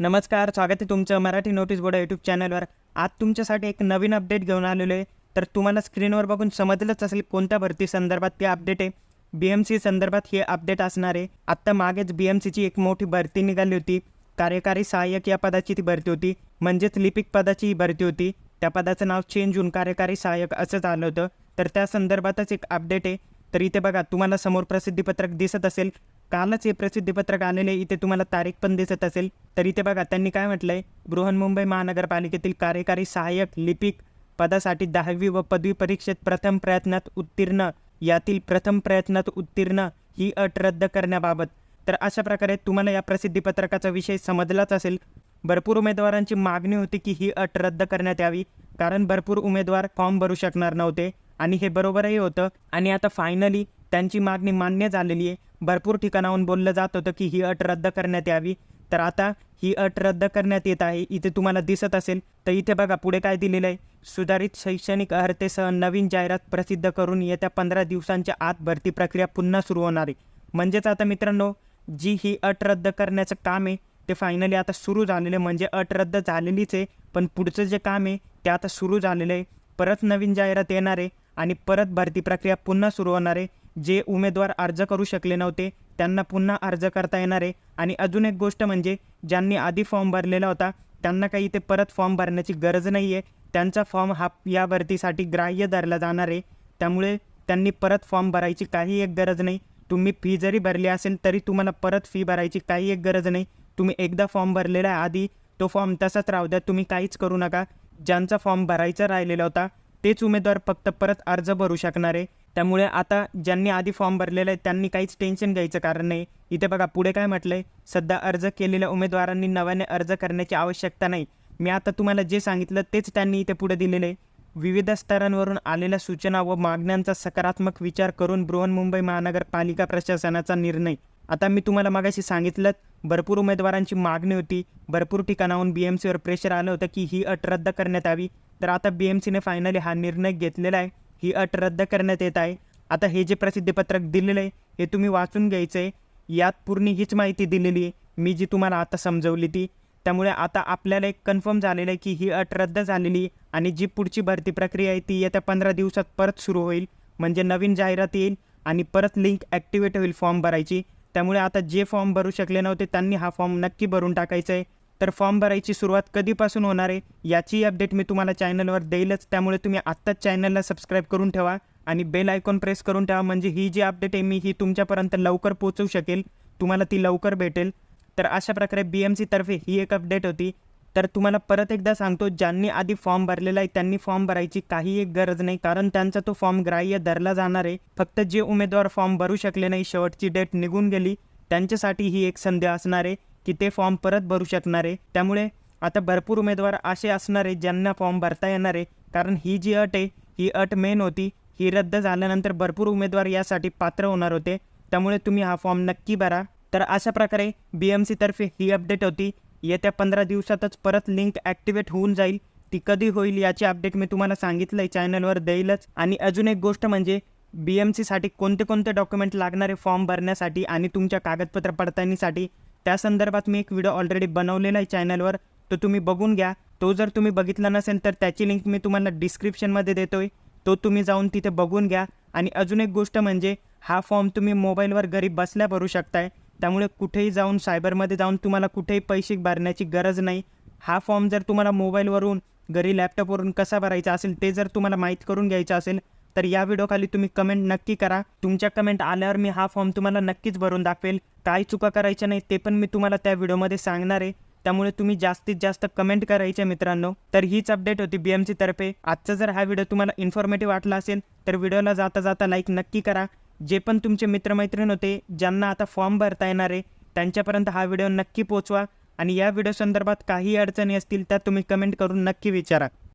नमस्कार स्वागत आहे तुमचं मराठी नोटीस बोर्ड यूट्यूब चॅनलवर. आज तुमच्यासाठी एक नवीन अपडेट घेऊन आलेलो आहे. तर तुम्हाला स्क्रीनवर बघून समजलंच असेल कोणत्या भरती संदर्भात ते अपडेट आहे. बी एम सी संदर्भात हे अपडेट असणार आहे. आत्ता मागेच बी एम सीची एक मोठी भरती निघाली होती. कार्यकारी सहाय्यक या पदाची ती भरती होती. म्हणजेच लिपिक पदाची ही भरती होती. त्या पदाचं नाव चेंज होऊन कार्यकारी सहाय्यक असंच आलं होतं. तर त्या संदर्भातच एक अपडेट आहे. तर इथे बघा तुम्हाला समोर प्रसिद्धीपत्रक दिसत असेल. कालच हे प्रसिद्धीपत्रक आलेले इथे तुम्हाला तारीख पण दिसत असेल. तर इथे बघा त्यांनी काय म्हटलंय? बृहन्मुंबई महानगरपालिकेतील कार्यकारी सहाय्यक लिपिक पदासाठी दहावी व पदवी परीक्षेत प्रथम प्रयत्नात उत्तीर्ण. यातील प्रथम प्रयत्नात उत्तीर्ण ही अट रद्द करण्याबाबत. तर अशा प्रकारे तुम्हाला या प्रसिद्धीपत्रकाचा विषय समजलाच असेल. भरपूर उमेदवारांची मागणी होती की ही अट रद्द करण्यात यावी. कारण भरपूर उमेदवार फॉर्म भरू शकणार नव्हते. आणि हे बरोबरही होतं. आणि आता फायनली त्यांची मागणी मान्य झालेली आहे. भरपूर ठिकाणाहून बोललं जात होतं की ही अट रद्द करण्यात यावी. तर आता ही अट रद्द करण्यात येत आहे. इथे तुम्हाला दिसत असेल. तर इथे बघा पुढे काय दिलेलं आहे? सुधारित शैक्षणिक अर्हतेसह नवीन जाहिरात प्रसिद्ध करून येत्या पंधरा दिवसांच्या आत भरती प्रक्रिया पुन्हा सुरू होणार आहे. म्हणजेच आता मित्रांनो जी ही अट रद्द करण्याचं काम आहे ते फायनली आता सुरू झालेलं आहे. म्हणजे अट रद्द झालेलीच आहे पण पुढचं जे काम आहे ते आता सुरू झालेलं आहे. परत नवीन जाहिरात येणार आहे आणि परत भरती प्रक्रिया पुन्हा सुरू होणार आहे. जे उमेदवार अर्ज करू शकले नव्हते त्यांना पुन्हा अर्ज करता येणार आहे. आणि अजून एक गोष्ट म्हणजे ज्यांनी आधी फॉर्म भरलेला होता त्यांना काही इथे परत फॉर्म भरण्याची गरज नाही आहे त्यांचा फॉर्म हा या भरतीसाठी ग्राह्य धरला जाणार आहे. त्यामुळे त्यांनी परत फॉर्म भरायची काही एक गरज नाही. तुम्ही फी जरी भरली असेल तरी तुम्हाला परत फी भरायची काही एक गरज नाही. तुम्ही एकदा फॉर्म भरलेला आहे आधी तो फॉर्म तसाच राहू द्या. तुम्ही काहीच करू नका. ज्यांचा फॉर्म भरायचा राहिलेला होता तेच उमेदवार फक्त परत अर्ज भरू शकणार आहे. त्यामुळे आता ज्यांनी आधी फॉर्म भरलेला आहे त्यांनी काहीच टेन्शन घ्यायचं कारण नाही. इथे बघा पुढे काय म्हटलं आहे सध्या अर्ज केलेल्या उमेदवारांनी नव्याने अर्ज करण्याची आवश्यकता नाही. मी आता तुम्हाला जे सांगितलं तेच त्यांनी इथे पुढे दिलेलं आहे. विविध स्तरांवरून आलेल्या सूचना व मागण्यांचा सकारात्मक विचार करून बृहन्मुंबई महानगरपालिका प्रशासनाचा निर्णय. आता मी तुम्हाला मागाशी सांगितलं भरपूर उमेदवारांची मागणी होती. भरपूर ठिकाणाहून बी एम सीवर प्रेशर आलं होतं की ही अट रद्द करण्यात यावी. तर आता बी एम सीने फायनली हा निर्णय घेतलेला आहे. ही अट रद्द करण्यात येत आहे. आता हे जे प्रसिद्धीपत्रक दिलेलं आहे हे तुम्ही वाचून घ्यायचं आहे. यात पूर्ण हीच माहिती दिलेली आहे. मी जी तुम्हाला आता समजवली ती त्यामुळे आता आपल्याला एक कन्फर्म झालेलं आहे की ही अट रद्द झालेली आणि जी पुढची भरती प्रक्रिया आहे ती येत्या पंधरा दिवसात परत सुरू होईल. म्हणजे नवीन जाहिरात येईल आणि परत लिंक ॲक्टिवेट होईल फॉर्म भरायची. त्यामुळे आता जे फॉर्म भरू शकले नव्हते त्यांनी हा फॉर्म नक्की भरून टाकायचा आहे. तर फॉर्म भरायची सुरुवात कधीपासून होणार आहे याची अपडेट मी तुम्हाला चॅनलवर देईलच. त्यामुळे तुम्ही आत्ताच चॅनलला सबस्क्राईब करून ठेवा आणि बेल आयकॉन प्रेस करून ठेवा. म्हणजे ही जी अपडेट आहे मी ही तुमच्यापर्यंत लवकर पोचवू शकेल. तुम्हाला ती लवकर भेटेल. तर अशा प्रकारे बी एम सीतर्फे ही एक अपडेट होती. तर तुम्हाला परत एकदा सांगतो ज्यांनी आधी फॉर्म भरलेला आहे त्यांनी फॉर्म भरायची काही एक गरज नाही. कारण त्यांचा तो फॉर्म ग्राह्य धरला जाणार आहे. फक्त जे उमेदवार फॉर्म भरू शकले नाही शेवटची डेट निघून गेली. त्यांच्यासाठी ही एक संधी असणार आहे. की ते फॉर्म परत भरू शकणार. आहे त्यामुळे आता भरपूर उमेदवार असे असणार ज्यांना फॉर्म भरता येणार आहे. कारण ही जी अट आहे ही अट मेन होती. ही रद्द झाल्यानंतर भरपूर उमेदवार यासाठी पात्र होणार होते. त्यामुळे तुम्ही हा फॉर्म नक्की भरा. तर अशा प्रकारे बी एम सीतर्फे ही अपडेट होती. येत्या पंधरा दिवसातच परत लिंक ॲक्टिवेट होऊन जाईल. ती कधी होईल याची अपडेट मी तुम्हाला सांगितलं आहे चॅनलवर देईलच. आणि अजून एक गोष्ट म्हणजे बी एम सीसाठी कोणते कोणते डॉक्युमेंट लागणारे फॉर्म भरण्यासाठी आणि तुमच्या कागदपत्र पडताळणीसाठी त्या संदर्भात मी एक व्हिडिओ ऑलरेडी बनवलेला आहे चॅनलवर तो तुम्ही बघून घ्या. तो जर तुम्ही बघितला नसेल तर त्याची लिंक मी तुम्हाला डिस्क्रिप्शनमध्ये देतो आहे तो तुम्ही जाऊन तिथे बघून घ्या. आणि अजून एक गोष्ट म्हणजे हा फॉर्म तुम्ही मोबाईलवर घरी बसल्या भरू शकताय. त्यामुळे कुठेही जाऊन सायबरमध्ये जाऊन तुम्हाला कुठेही पैसे भरण्याची गरज नाही. हा फॉर्म जर तुम्हाला मोबाईलवरून घरी लॅपटॉपवरून कसा भरायचा असेल ते जर तुम्हाला माहीत करून घ्यायचं असेल तर या व्हिडिओखाली तुम्ही कमेंट नक्की करा. तुमच्या कमेंट आल्यावर मी हा फॉर्म तुम्हाला नक्कीच भरून दाखवेल. काय चुका करायच्या नाही ते पण मी तुम्हाला त्या व्हिडिओमध्ये सांगणार आहे. त्यामुळे तुम्ही जास्तीत जास्त कमेंट करायचे मित्रांनो. तर हीच अपडेट होती बी एम तर्फे. आजचा जर हा व्हिडिओ तुम्हाला इन्फॉर्मेटिव्ह वाटला असेल तर व्हिडिओला जाता जाता लाईक नक्की करा. जे पण तुमचे मित्रमैत्रीण होते ज्यांना आता फॉर्म भरता येणार आहे त्यांच्यापर्यंत हा व्हिडिओ नक्की पोचवा आणि या व्हिडिओ संदर्भात काही अडचणी असतील त्या तुम्ही कमेंट करून नक्की विचारा.